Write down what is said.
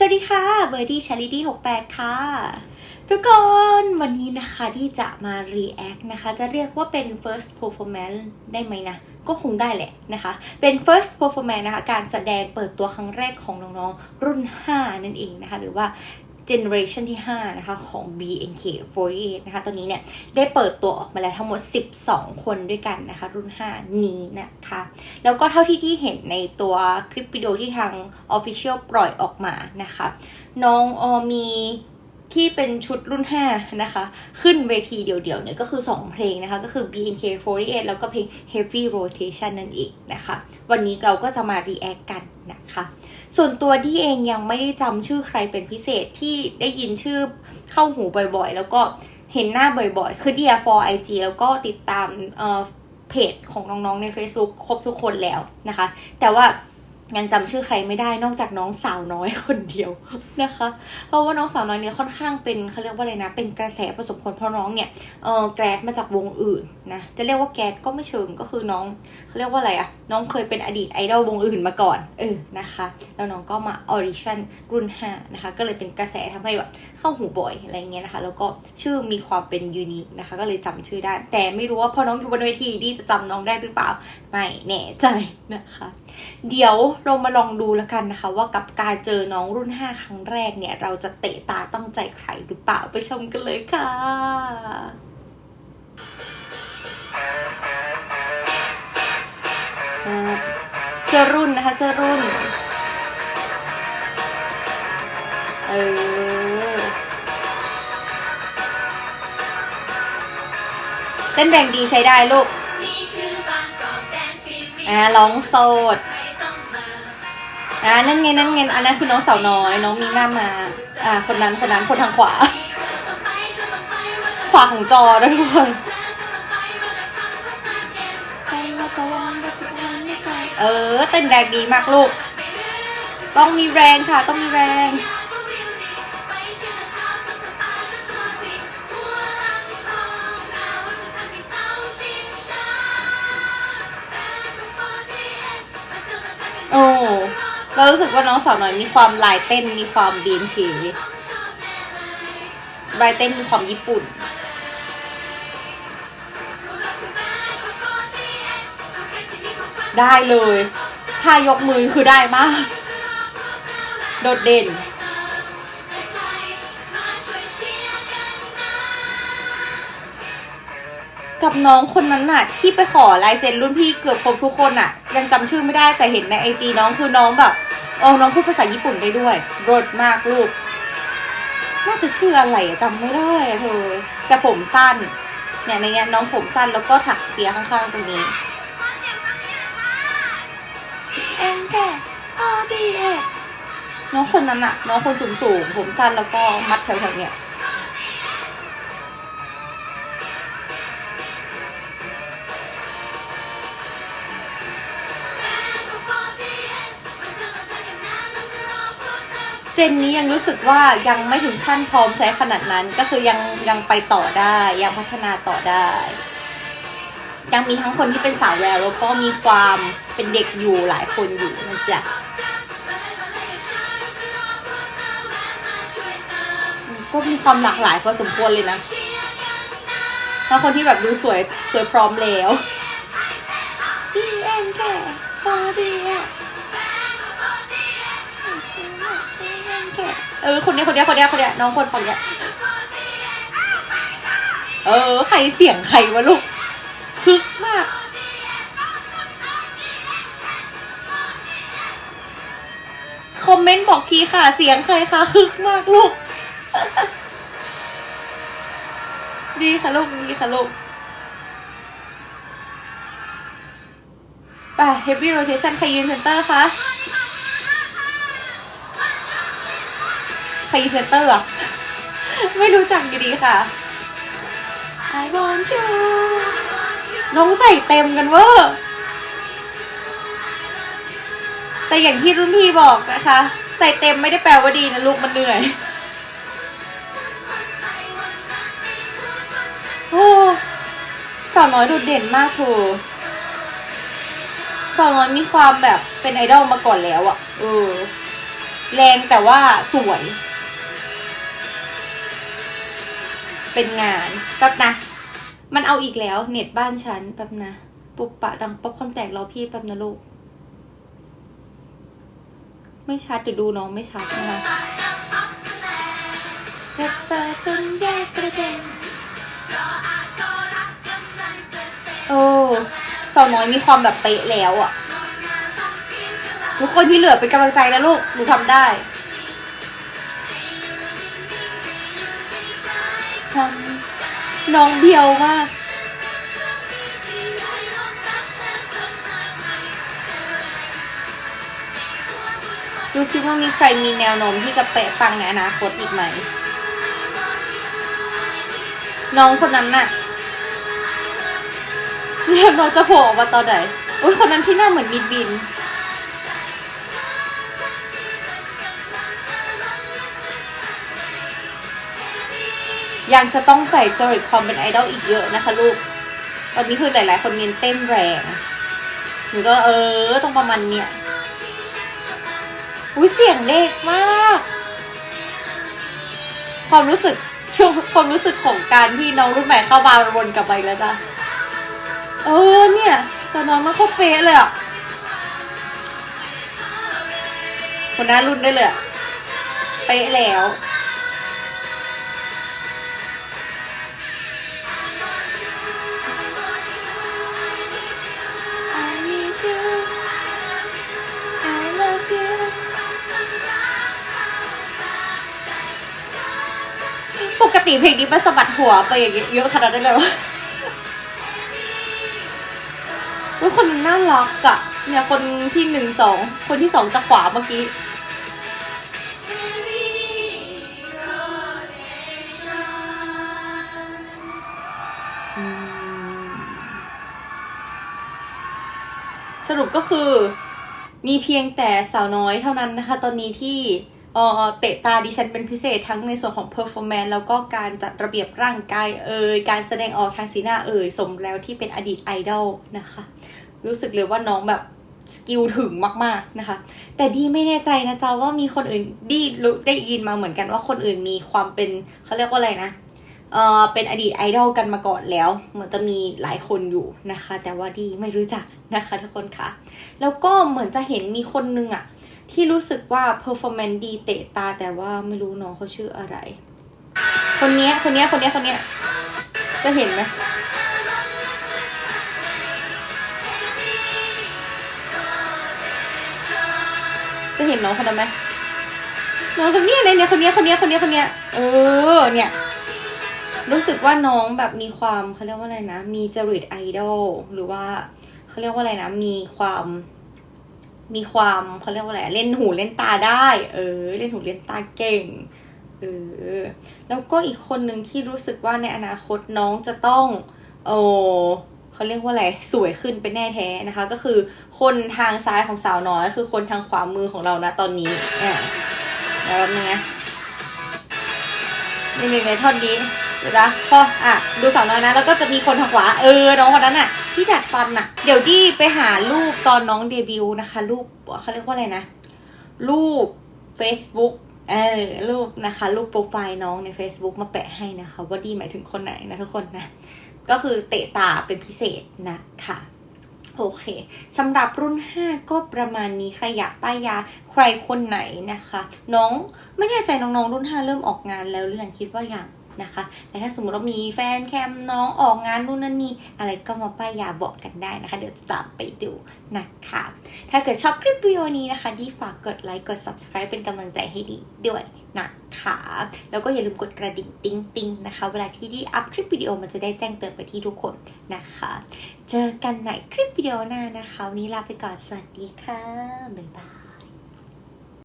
สวัสดีค่ะ เบอร์ดี้ชาริตี้68 ค่ะ ทุกคนวันนี้นะคะที่จะมา react นะคะ จะเรียกว่าเป็น first performance ได้ไหมนะ ก็คงได้แหละนะคะ เป็น first performance นะคะ การแสดงเปิดตัวครั้งแรกของน้องๆ รุ่น 5 นั่นเองนะคะ หรือว่า generation ที่ 5 นะคะ ของ BNK48 นะคะ ตัวนี้เนี่ย ได้เปิดตัวออกมาแล้วทั้งหมด 12 คนด้วยกันนะคะ รุ่น 5 นี้นะคะ แล้วก็เท่าที่ที่เห็นในตัวคลิปวิดีโอที่ทาง Official ปล่อยออกมานะคะ น้องออมี ที่เป็นชุดรุ่น 5 นะคะ ขึ้นเวทีเดี่ยวๆเนี่ยก็คือ 2 เพลงนะคะ ก็คือ BNK48 แล้วก็เพลง Heavy Rotation นั่นเองนะคะ วันนี้เราก็จะมา react กันนะคะ ส่วนตัวที่เองยังไม่ได้จำชื่อใครเป็นพิเศษที่ได้ยินชื่อเข้าหูบ่อยๆ แล้วก็เห็นหน้าบ่อยๆ คือ Dear for IG แล้วก็ติดตามเอ่อเพจของน้องๆใน Facebook ครบทุกคนแล้วนะคะ แต่ว่า ยังจำชื่อใครไม่ได้นอกจากน้องสาวน้อยคนเดียวนะคะ เพราะว่าน้องสาวน้อยเนี่ยค่อนข้างเป็นเขาเรียกว่าอะไรนะ เป็นกระแสประสบผลเพราะน้องเนี่ยเออแกรดมาจากวงอื่นนะจะเรียกว่าแกรดก็ไม่เชิงก็คือน้องเขาเรียกว่าอะไรอะน้องเคยเป็นอดีตไอดอลวงอื่นมาก่อนเออนะคะ แล้วน้องก็มาออริชั่นรุ่น5นะคะก็เลยเป็นกระแสทำให้แบบเข้าหูบ่อยอะไรเงี้ยนะคะ แล้วก็ชื่อมีความเป็นยูนิคนะคะ ก็เลยจำชื่อได้ แต่ไม่รู้ว่าพอน้องอยู่บนเวทีดีจะจำน้องได้หรือเปล่าไม่แน่ใจนะคะ เดี๋ยวเรามาลองดูแล้วกันนะคะ ว่ากับการเจอน้องรุ่น 5 ครั้งแรกเนี่ย เราจะเตะตาต้องใจใครหรือเปล่าไปชมกันเลยค่ะเสื้อรุ่นนะคะเสื้อรุ่น เออเต้นแรงดีใช้ได้ลูก อ่าร้องโสดอ่านั่นไงนั่นไงอันนั้นคือน้องสาวน้อย น้องมีหน้ามา อ่า คนนั้นคนนั้นคนทางขวา ขวาของจอนะทุกคนเธอเธอต้องไปวันละครั้งก็สักเก็บไปว่าตะวันก็ตะวันไม่ไกลเออเต้นแรงดีมากลูก ต้องมีแรงค่ะ ต้องมีแรง เรารู้สึกว่าน้องสาวน้อยมีความลายเต้นมีความบีนคีต้องชอบแน่เลยลายเต้นมีความญี่ปุ่น ได้เลย ถ้ายกมือคือได้มาก โดดเด่นกับน้องคนนั้นน่ะ ที่ไปขอลายเซ็นรุ่นพี่เกือบครบทุกคนน่ะ ยังจำชื่อไม่ได้แต่เห็นในไอจีน้องคือน้องแบบ เออน้องพูดภาษาญี่ปุ่นได้ด้วยรดมากลูก น่าจะชื่ออะไรอะจำไม่ได้อะเธอแต่ผมสั้น เนี่ยในเนี้ยน้องผมสั้นแล้วก็ถักเปียข้างๆตรงนี้เอ็นแกออดีเอน้องคนนั้นอะน้องคนสูงๆผมสั้นแล้วก็มัดแถวๆเนี่ย จนนี้ยังรู้สึกว่ายังไม่ถึงขั้นพร้อมใช้ขนาดนั้น ก็คือยังยังไปต่อได้ ยังพัฒนาต่อได้ ยังมีทั้งคนที่เป็นสาวแววแล้วก็มีความเป็นเด็กอยู่หลายคนอยู่นะจ๊ะก็มีความหลากหลายพอสมควรเลยนะถ้าคนที่แบบดูสวยสวยพร้อมแล้วดีเอ็นแค่พอดีอะ เออคนเนี้ยคนเนี้ยคนเนี้ยคนเนี้ยน้องคนฝั่งเนี้ยเออ ใครเสียงใครวะลูกคึกมาก คอมเมนต์บอกทีค่ะ เสียงใครคะคึกมากลูก ดีค่ะลูก ดีค่ะลูกไป heavy rotation ใครยืนเซนเตอร์คะ ใครยืนเซนเตอร์อะไม่รู้จักดีค่ะ I want you น้องใส่เต็มกันเวอร์แต่อย่างที่รุ่นพี่บอกนะคะ ใส่เต็มไม่ได้แปลว่าดีนะลูกมันเหนื่อย โอ้สาวน้อยโดดเด่นมากเธอสาวน้อยมีความแบบเป็นไอดอลมาก่อนแล้วอะ่ะเออ แรงแต่ว่าสวย เป็นงานแป๊บนะ มันเอาอีกแล้ว เน็ตบ้านฉันแป๊บนะปุบปะดังป๊อปคอนแตกเรอพี่แป๊บนะลูก ไม่ชัดเดี๋ยวดูน้องไม่ชัดนะคะเปิดเปิดจนแยกประเด็นโอ้สาวน้อยมีความแบบเป๊ะแล้วอะทุกคนที่เหลือเป็นกำลังใจนะลูกหนูทำได้ ทำน้องเดียวมากดูซิว่ามีใครมีแนวโน้มที่จะเป๊ะปังในอนาคตอีกไหม น้องคนนั้นน่ะเนี่ยน้องจะโผล่ออกมาตอนไหนโอ้ยคนนั้นที่หน้าเหมือนมิดบิน ยังจะต้องใส่จริตความเป็นไอดอลอีกเยอะนะคะลูกตอนนี้คือหลายๆ คนเน้นเต้นแรงหนูก็เออต้องประมาณเนี้ยอุ้ยเสียงเด็กมาก ความรู้สึกช่วงความรู้สึกของการที่น้องรุ่นใหม่เข้ามาวนกลับไปแล้วจ้ะเออเนี่ยจะนองมันเข้าเป๊ะเลยอะคนหน้ารุ่นได้เลยเป๊ะแล้ว ติเพลงนี้มันสะบัดหัวไปอย่างเงี้ยเยอะขนาดนั้นเลยวะเฮ้ยคนน่ารักอะเนี่ยคนที่หนึ่งสองคนที่สองจากขวาเมื่อกี้สรุปก็คือ มีเพียงแต่สาวน้อยเท่านั้นนะคะ ตอนนี้ที่ เตะตาดิฉันเป็นพิเศษทั้งในส่วนของ performance แล้วก็การจัดระเบียบร่างกายเอ่ยการแสดงออกทางสีหน้าเอ่ยสมแล้วที่เป็นอดีตไอดอลนะคะ รู้สึกเลยว่าน้องแบบสกิลถึงมากๆนะคะ แต่ดีไม่แน่ใจนะจ๊ะว่ามีคนอื่นดีรู้ได้ยินมาเหมือนกันว่าคนอื่นมีความเป็นเขาเรียกว่าอะไรนะเออเป็นอดีตไอดอลกันมาก่อนแล้ว เหมือนจะมีหลายคนอยู่นะคะ แต่ว่าดีไม่รู้จักนะคะทุกคนค่ะ แล้วก็เหมือนจะเห็นมีคนนึงอะ ที่รู้สึกว่า performance ดีเตะตาแต่ว่าไม่รู้น้องเขาชื่ออะไร คนเนี้ยคนเนี้ยคนเนี้ยคนเนี้ยจะเห็นไหมจะเห็นน้องคนนั้นไหมน้องคนนี้เนี่ยเนี่ยคนเนี้ยคนเนี้ยคนเนี้ยคนเนี้ยเออ เนี่ย รู้สึกว่าน้องแบบมีความเขาเรียกว่าอะไรนะ มีจริตไอดอลหรือว่าเขาเรียกว่าอะไรนะ มีความ มีความเขาเรียกว่าอะไรเล่นหูเล่นตาได้ เออ เล่นหูเล่นตาเก่งเออแล้วก็อีกคนหนึ่งที่รู้สึกว่าในอนาคตน้องจะต้องโอ้เขาเรียกว่าอะไรสวยขึ้นเป็นแน่แท้นะคะ ก็คือคนทางซ้ายของสาวน้อย คือคนทางขวามือของเรานะตอนนี้อ่าแล้วนึงนะนี่ในท่อนนี้ เดี๋ยวนะพออะดูสาวน้อยนะ แล้วก็จะมีคนทางขวาเออน้องคนนั้นอะ ที่ดัดฟันอะ เดี๋ยวดีไปหารูปตอนน้องเดบิวต์นะคะ รูปเขาเรียกว่าอะไรนะ รูป Facebook เออรูปนะคะ รูปโปรไฟล์น้องใน Facebook มาแปะให้นะคะว่าดีหมายถึงคนไหนนะทุกคนนะ ก็คือเตะตาเป็นพิเศษนะคะโอเคสำหรับรุ่น 5 ก็ประมาณนี้ใครอยากป้ายยาใครคนไหนนะคะ น้องไม่แน่ใจน้องๆรุ่น 5 เริ่มออกงานแล้วหรือยังคิดว่าอยัง นะคะ แต่ถ้าสมมติว่ามีแฟนแคมน้องออกงานนู่นนั่นนี่อะไรก็มาป้ายยาบอกกันได้นะคะ เดี๋ยวจะตามไปดูนะคะ ถ้าเกิดชอบคลิปวิดีโอนี้นะคะ ดีฝากกดไลค์กด subscribe เป็นกำลังใจให้ดีด้วยนะคะแล้วก็อย่าลืมกดกระดิ่งติ๊งติ๊งนะคะ เวลาที่ดีอัพคลิปวิดีโอมันจะได้แจ้งเตือนไปที่ทุกคนนะคะ เจอกันใหม่คลิปวิดีโอหน้านะคะวันนี้ลาไปก่อนสวัสดีค่ะบ๊ายบาย